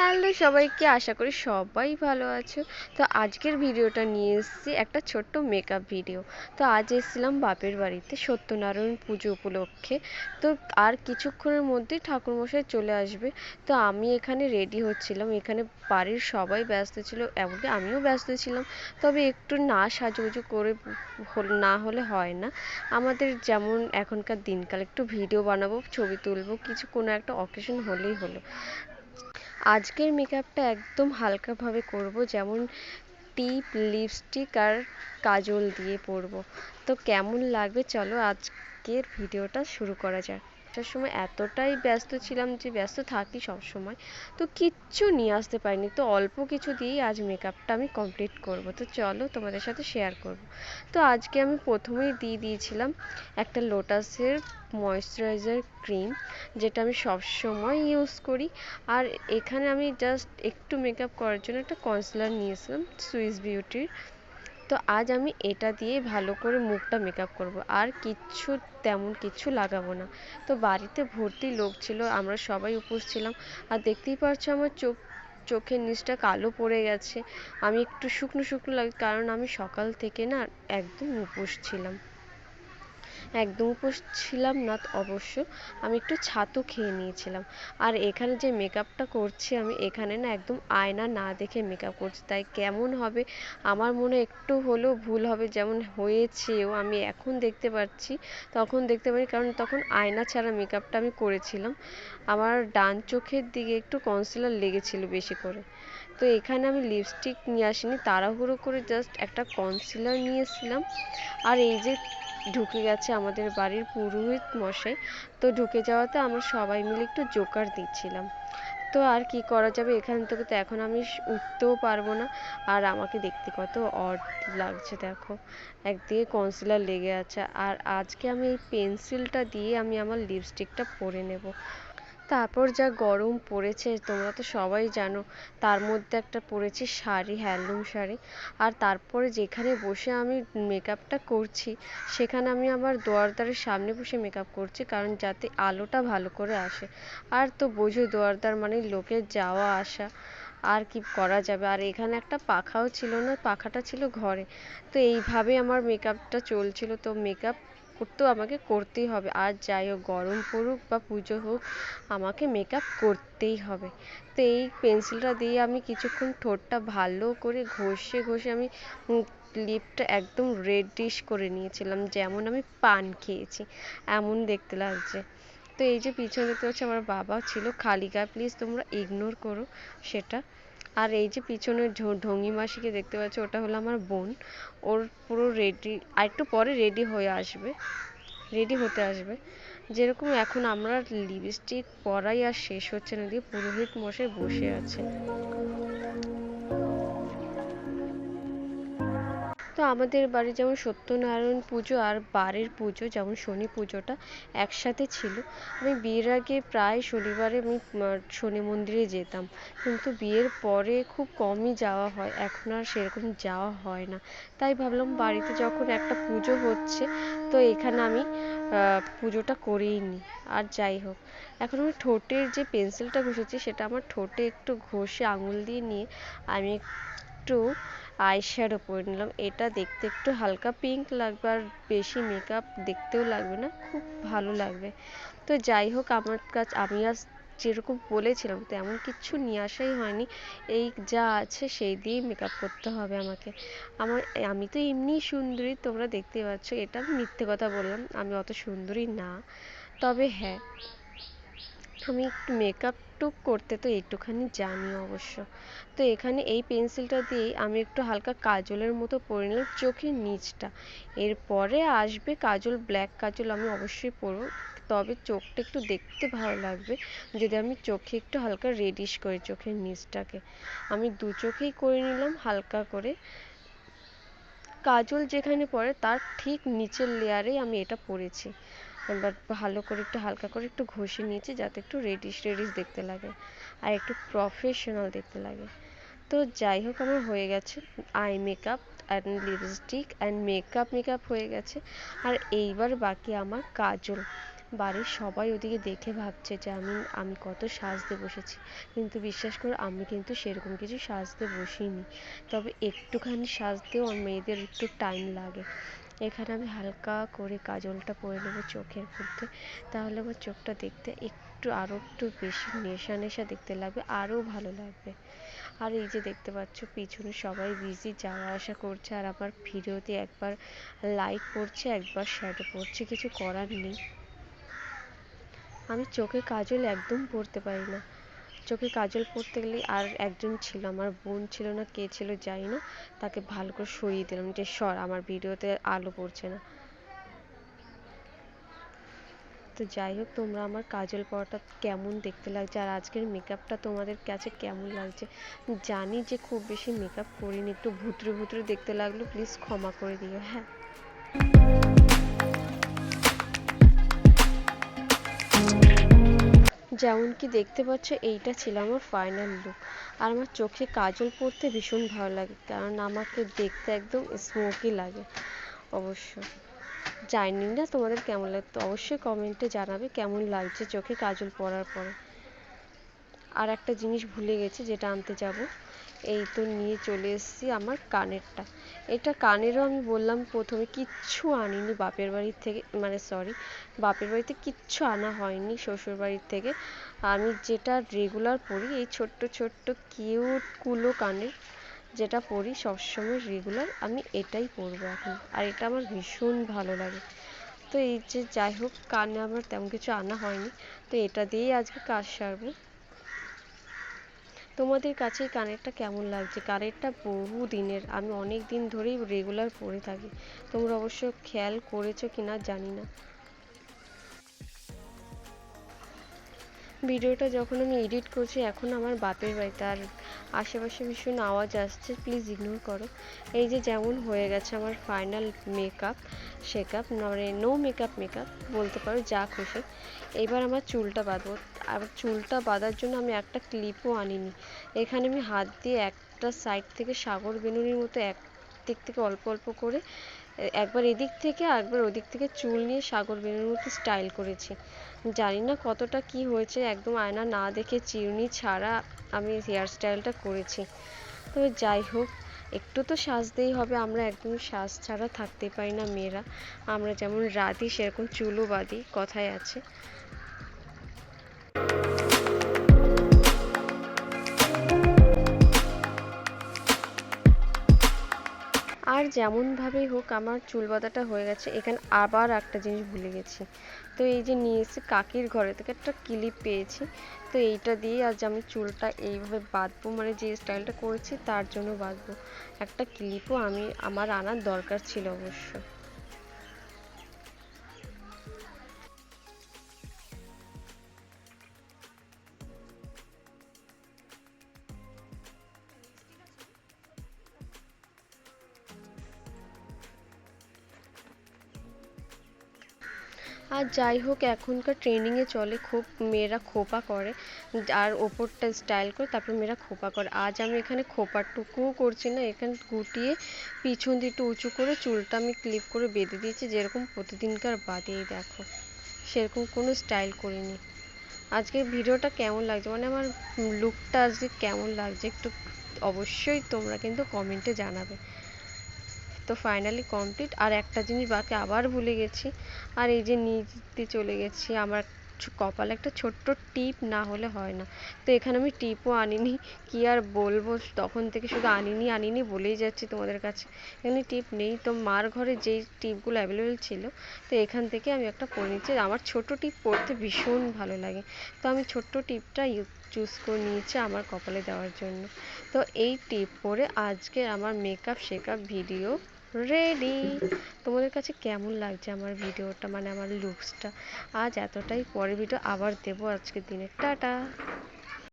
Hello সবাইকে, আশা করি সবাই ভালো আছো। তো আজকের ভিডিওটা নিয়ে এসেছি একটা ছোট্ট মেকআপ ভিডিও তো আজ এসেছিলাম বাপের বাড়িতে সত্যনারায়ণ পুজো উপলক্ষে। তো আর কিছুক্ষণের মধ্যেই ঠাকুরমশাই চলে আসবে। তো আমি এখানে রেডি হচ্ছিলাম। এখানে বাড়ির সবাই ব্যস্ত ছিল, এমনকি আমিও ব্যস্ত ছিলাম। তবে একটু না সাজুগুজু করে না হলে হয় না। আমাদের যেমন এখনকার দিনকাল, একটু ভিডিও বানাবো, ছবি তুলবো, কিছু কোনো একটা অকেশন হলেই হলো। আজকের মেকআপটা একদম হালকাভাবে করব, যেমন টিপ লিপস্টিক আর কাজল দিয়ে পরব। তো কেমন লাগবে? চলো আজকের ভিডিওটা শুরু করা যাক। আসার সময় এতটাই ব্যস্ত ছিলাম যে ব্যস্ত থাকি সব সময়। তো কিচ্ছু নিয়ে আসতে পারিনি। তো অল্প কিছু দিয়েই আজ মেকআপটা আমি কমপ্লিট করব। তো চলো তোমাদের সাথে শেয়ার করব। তো আজকে আমি প্রথমেই দিয়ে দিয়েছিলাম একটা লোটাসের ময়শ্চারাইজার ক্রিম যেটা আমি সব সময় ইউজ করি। আর এখানে আমি জাস্ট একটু মেকআপ করার জন্য একটা কনসিলার নিয়েছিলাম সুইস বিউটির তো আজ আমি এটা দিয়ে ভালো করে মুখটা মেকআপ করব। আর কিচ্ছু তেমন কিছু লাগাবো না। তো বাড়িতে ভর্তি লোক ছিল, আমরা সবাই উপোস ছিলাম। আর দেখতেই পাচ্ছ আমার চোখ, চোখের নিচটা কালো পড়ে গেছে। আমি একটু শুকনো শুকনো লাগে, কারণ আমি সকাল থেকে না একদম উপোস ছিলাম। একদম উপোস ছিলাম না অবশ্য। আমি একটু ছাতু খেয়ে নিয়েছিলাম। আর এখানে যে মেকআপটা করছি আমি, এখানে না একদম আয়না না দেখে মেকআপ করছি। তাই কেমন হবে? আমার মনে একটু হলেও ভুল হবে। যেমন হয়েছেও আমি এখন দেখতে পাচ্ছি তখন দেখতে পারি। কারণ তখন আয়না ছাড়া মেকআপটা আমি করেছিলাম। আমার ডান চোখের দিকে একটু কনসিলার লেগেছিল বেশি করে। তো এখানে আমি লিপস্টিক নিয়ে আসিনি। তাড়াহুড়ো করে জাস্ট একটা কনসিলার নিয়েছিলাম আর এই যে ঢুকে গেছে আমাদের বাড়ির পুরোহিত মশাই তো ঢুকে যাওয়াতে আমরা সবাই মিলে একটু জোকার দিচ্ছিলাম। তো আর কি করা যাবে? এখান থেকে তো এখন আমি উঠতেও পারব না। আর আমাকে দেখতে কত অড লাগছে, দেখো। একদিকে কনসিলার লেগে আছে। আর আজকে আমি এই পেন্সিলটা দিয়ে আমি আমার লিপস্টিকটা পরে নেব। তারপর যা গরম পড়েছে, তোমরা তো সবাই জানো, তার মধ্যে একটা পরেছি শাড়ি, হ্যান্ডলুম শাড়ি। আর তারপরে যেখানে বসে আমি মেকআপটা করছি, সেখানে আমি আবার দোয়ারদারের সামনে বসে মেকআপ করছি, কারণ যাতে আলোটা ভালো করে আসে। আর তো বোঝো দোয়ারদার মানে লোকের যাওয়া, আসা, আর কি করা যাবে। আর এখানে একটা পাখাও ছিল না, পাখাটা ছিল ঘরে। তো এইভাবে আমার মেকআপটা চলছিল। তো মেকআপ করতেও আমাকে করতেই হবে। আর যাই হোক, গরম পড়ুক বা পুজো হোক, আমাকে মেকআপ করতেই হবে। তো এই পেন্সিলটা দিয়ে আমি কিছুক্ষণ ঠোঁটটা ভালো করে ঘষে ঘষে আমি লিপটা একদম রেডিশ করে নিয়েছিলাম, যেমন আমি পান খেয়েছি, এমন দেখতে লাগছে। তো এই যে পিছনে দেখতে পাচ্ছি, আমার বাবা ছিল খালি গায়ে প্লিজ তোমরা ইগনোর করো, সেটা আর এই যে পিছনে ঢঙ্গি মাসিকে দেখতে পাচ্ছ, ওটা হলো আমার বোন। ওর পুরো রেডি আর একটু পরে রেডি হয়ে আসবে রেডি হতে আসবে। যেরকম এখন আমরা লিপস্টিক পরাই আর শেষ হচ্ছে না, দিয়ে পুরোহিত মশাই বসে আছে। তো আমাদের বাড়ি যেমন সত্যনারায়ণ পুজো আর বারের পুজো, যেমন শনি পুজোটা একসাথে ছিল। আমি বিয়ের আগে প্রায় শনিবারে আমি শনি মন্দিরে যেতাম। কিন্তু বিয়ের পরে খুব কমই যাওয়া হয়। এখন আর সেরকম যাওয়া হয় না। তাই ভাবলাম বাড়িতে যখন একটা পুজো হচ্ছে, তো এখানে আমি পুজোটা করেই নিই আর যাই হোক, এখন আমি ঠোঁটের যে পেন্সিলটা ঘষেছি, সেটা আমার ঠোঁটে একটু ঘষে আঙুল দিয়ে নিয়ে আমি একটু আইশ্যাডো পরে নিলাম। এটা দেখতে একটু হালকা পিঙ্ক লাগবে আর বেশি মেকআপ দেখতেও লাগবে না, খুব ভালো লাগবে। তো যাই হোক, আমার কাছে, আমি আজ যেরকম বলেছিলাম, তেমন কিচ্ছু নিয়ে আসাই হয়নি। এই যা আছে সেই দিয়েই মেকআপ করতে হবে আমাকে। আমার, আমি তো এমনিই সুন্দরী, তোমরা দেখতেই পাচ্ছ, এটা আমি মিথ্যে কথা বললাম, আমি অত সুন্দরী না। তবে হ্যাঁ আমি একটু মেকআপ টুক করতে তো একটুখানি জানি অবশ্য। তো এখানে এই পেন্সিলটা দিয়েই আমি একটু হালকা কাজলের মতো পরে নিলাম চোখের নিচটা। এরপরে আসবে কাজল ব্ল্যাক কাজল আমি অবশ্যই পরবো। তবে চোখটা একটু দেখতে ভালো লাগবে যদি আমি চোখে একটু হালকা রেডিশ করি চোখের নিচটাকে। আমি দু চোখেই করে নিলাম হালকা করে। কাজল যেখানে পড়ে তার ঠিক নিচের লেয়ারেই আমি এটা পরেছি। এবার ভালো করে একটু হালকা করে একটু ঘষে নিয়েছি যাতে একটু রেডিশ রেডিশ দেখতে লাগে আর একটু প্রফেশনাল দেখতে লাগে। তো যাই হোক আমার হয়ে গেছে eye makeup and lipstick and makeup makeup হয়ে গেছে। আর এইবার বাকি আমার কাজল। বাড়ির সবাই ওদিকে দেখে ভাবছে যে আমি আমি কত সাজতে বসেছি। কিন্তু বিশ্বাস করো, আমি কিন্তু সেরকম কিছু সাজতে বসিনি। তবে একটুখানি সাজতেও মেয়েদের একটু টাইম লাগে। এখানে আমি হালকা করে কাজলটা পরে নেব চোখের মধ্যে। তাহলে আমার চোখটা দেখতে একটু আরও একটু বেশি নেশা নেশা দেখতে লাগবে আরও ভালো লাগবে। আর এই যে দেখতে পাচ্ছ, পিছনে সবাই বিজি যাওয়া আসা করছে আর আমার ভিডিওতে একবার লাইট পড়ছে, একবার শ্যাডো পড়ছে, কিছু করার নেই। আমি চোখে কাজল একদম পরতে পারি না। চোখে কাজল পরতে গেলে আর একজন ছিল, আমার বোন ছিল না, কে ছিল জানি না, তাকে ভালো করে সরিয়ে দিলাম। যে, সর, আমার ভিডিওতে আলো পড়ছে না। তো যাই হোক, তোমরা আমার কাজল পরাটা কেমন দেখতে লাগছে আর আজকের মেকআপটা তোমাদের কাছে কেমন লাগছে? জানি যে খুব বেশি মেকআপ করিনি, একটু ভুতরে ভুতরে দেখতে লাগল প্লিজ ক্ষমা করে দিও হ্যাঁ। যেমন কি দেখতে পাচ্ছ, এইটা ছিল আমার ফাইনাল লুক আর আমার চোখে কাজল পরতে ভীষণ ভালো লাগে, কারণ আমাকে দেখতে একদম স্মোকি লাগে, অবশ্য। জানি না তোমাদের কেমন লাগতো অবশ্যই কমেন্টে জানাবে কেমন লাগছে চোখে কাজল পরার পরে। আর একটা জিনিস ভুলে গেছি, যেটা আনতে যাব। এই তো নিয়ে চলে এসেছি আমার কানেরটা। এটা কানেরও আমি বললাম প্রথমে কিচ্ছু আনিনি বাপের বাড়ির থেকে মানে সরি বাপের বাড়িতে কিচ্ছু আনা হয়নি শ্বশুর বাড়ির থেকে। আমি যেটা রেগুলার পরি, এই ছোট্ট ছোট্ট কিউট কুলো কানের যেটা পরি সবসময় রেগুলার আমি এটাই পরবো এখন। আর এটা আমার ভীষণ ভালো লাগে। তো এই যে যাই হোক, কানে আমার তেমন কিছু আনা হয়নি। তো এটা দিয়েই আজকে কাজ সারবো। তোমাদের কাছে এই কানেরটা কেমন লাগছে? কানেরটা বহু দিনের আমি অনেক দিন ধরেই রেগুলার পরে থাকি। তোমরা অবশ্য খেয়াল করেছ কিনা জানি না। ভিডিওটা যখন আমি এডিট করছি, এখন আমার বাপের বাড়িতে আর আশেপাশে ভীষণ আওয়াজ আসছে প্লিজ ইগনোর করো। এই যে যেমন হয়ে গেছে আমার ফাইনাল মেকআপ শেকআপ মানে নো মেকআপ মেকআপ বলতে পারো যা খুশি। এবার আমার চুলটা বাঁধবো। আর চুলটা বাঁধার জন্য আমি একটা ক্লিপও আনিনি। এখানে আমি হাত দিয়ে একটা সাইড থেকে সাগর বেনুনির মতো এক দিক থেকে অল্প অল্প করে, একবার এদিক থেকে একবার ওদিক থেকে চুল নিয়ে সাগর বেনুনির মতো স্টাইল করেছি। জানি না কতটা কি হয়েছে, একদম আয়না না দেখে চিরুনি ছাড়া আমি হেয়ার স্টাইলটা করেছি। তবে যাই হোক, একটু তো সাজতেই হবে, আমরা একদম সাজ ছাড়া থাকতেই পারি না মেয়েরা। আমরা যেমন রাঁধি, সেরকম চুলও বাঁধি, কথায় আছে। আর যেমনভাবেই হোক আমার চুল বাঁধাটা হয়ে গেছে। এখানে আবার একটা জিনিস ভুলে গেছি। তো এই যে নিয়ে এসেছি কাকির ঘরে থেকে একটা ক্লিপ পেয়েছি। তো এইটা দিয়ে আজ আমি চুলটা এইভাবে বাঁধবো মানে যে স্টাইলটা করেছি তার জন্য বাঁধবো। একটা ক্লিপও আমি, আমার আনার দরকার ছিল অবশ্য। আর যাই হোক, এখনকার ট্রেন্ডিংয়ে চলে, খুব মেয়েরা খোপা করে, আর ওপরটা স্টাইল করে, তারপর মেয়েরা খোপা করে। আজ আমি এখানে খোপাটুকুও করছি না, এখানে গুটিয়ে পিছন দিয়ে একটু উঁচু করে চুলটা আমি ক্লিপ করে বেঁধে দিয়েছি, যেরকম প্রতিদিনকার বাদে, এই দেখো। সেরকম কোনো স্টাইল করিনি। আজকের ভিডিওটা কেমন লাগছে? মানে আমার লুকটা আজকে কেমন লাগছে? একটু অবশ্যই তোমরা কিন্তু কমেন্টে জানাবে। তো ফাইনালি কমপ্লিট আর একটা জিনিস বাকি আবার ভুলে গেছি। আর এই যে নিতে চলে গেছি, আমার কপালে একটা ছোট্ট টিপ না হলে হয় না। তো এখানে আমি টিপও আনিনি। কি আর বলব? তখন থেকে শুধু আনিনি আনিনি বলেই যাচ্ছি তোমাদের কাছে। এখানে টিপ নেই। তো মার ঘরে যেই টিপগুলো অ্যাভেলেবেল ছিল, তো এখান থেকে আমি একটা পরে নিচ্ছি আমার ছোট টিপ পরতে ভীষণ ভালো লাগে। তো আমি ছোট্ট টিপটা চুজ করে নিয়েছি আমার কপালে দেওয়ার জন্য। তো এই টিপ পরে আজকে আমার মেকআপ শেকআপ ভিডিও রেডি তোমাদের কাছে কেমন লাগছে আমার ভিডিওটা মানে আমার লুকসটা আজ এতটাই পরে ভিডিও আবার দেবো আজকের দিনে। টাটা!